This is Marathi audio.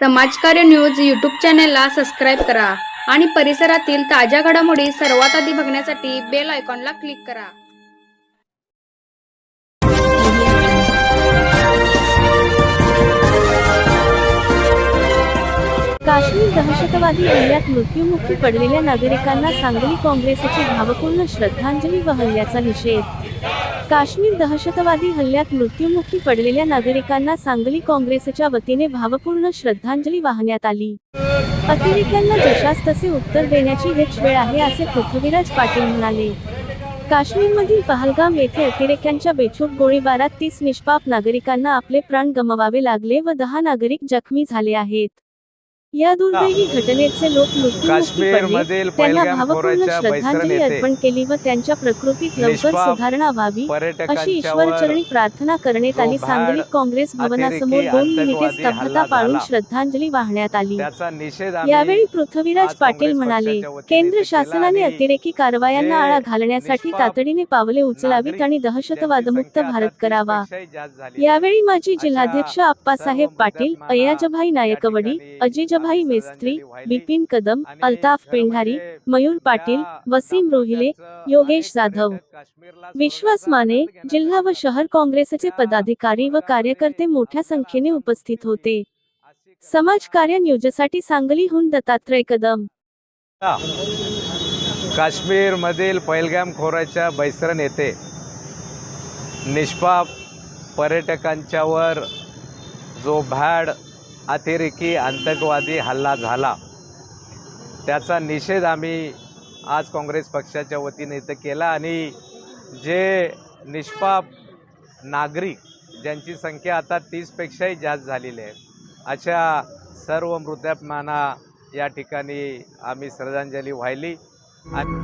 समाजकार्य न्यूज यूट्यूब चॅनेलला सबस्क्राईब करा आणि परिसरातील ताज्या घडामोडी सर्वात आधी बघण्यासाठी बेल आयकॉनला क्लिक करा. काश्मीर दहशतवादी हल्ल्यात मृत्युमुखी पडलेल्या नागरिकांना सांगली काँग्रेसची भावपूर्ण श्रद्धांजली व हल्ल्याचा निषेध. काश्मीर दहशतवादी हल्ल्यात मृत्युमुखी पडलेल्या नागरिकांना सांगली काँग्रेसच्या वतीने भावपूर्ण श्रद्धांजली वाहण्यात आली. अतिरेक्यांना जशास तसे उत्तर देण्याची हेच वेळ आहे असे पृथ्वीराज पाटील म्हणाले. काश्मीरमधील पहलगाम येथे अतिरेक्यांच्या बेछूट गोळीबारात तीस निष्पाप नागरिकांना आपले प्राण गमवावे लागले व दहा नागरिक जखमी झाले आहेत. या दुर्दैवी घटनेचे लोक मृत्युमुखी पडले. त्यांना भावपूर्ण श्रद्धांजली अर्पण केली व त्यांच्या प्रकृतीत लवकर सुधारणा व्हावी अशी ईश्वरचरणी प्रार्थना करण्यात आली. काँग्रेस भवनासमोर दोन मिनिटे स्तब्धता पाळून. श्रद्धांजली वाहण्यात आली. यावेळी पृथ्वीराज पाटील म्हणाले केंद्र शासनाने अतिरेकी कारवायांना आळा घालण्यासाठी तातडीने पावले उचलावीत आणि दहशतवादमुक्त भारत करावा. 30 पेक्षाही जास्त झाली. यावेळी माजी जिल्हाध्यक्ष आप्पासाहेब पाटील अय्याजभाई नायकवडी ठिकाणी आम्ही मेस्त्री. बिपिन कदम अल्ताफ पेंढारी म्हणजे मयूर पाटील वसीम रोहिले योगेश जाधव. विश्वास माने जिल्हा व शहर काँग्रेसचे पदाधिकारी व कार्यकर्ते मोठ्या संख्येने उपस्थित होते. समाज कार्य न्यूजसाठी सांगलीहून दत्तात्रय कदम. काश्मीर मधील पैलगाम खोऱ्याच्या बैसरण येथे निष्पाप पर्यटकांच्यावर जो भॅड अतिरेकी आतंकवादी हल्ला झाला. त्याचा निषेध आम्ही आज काँग्रेस पक्षाच्या वतीने इथं केला आणि जे निष्पाप नागरिक ज्यांची संख्या आता तीसपेक्षाही जास्त झालेली आहे अशा सर्व मृतात्मांना या ठिकाणी आम्ही श्रद्धांजली वाहिली. आणि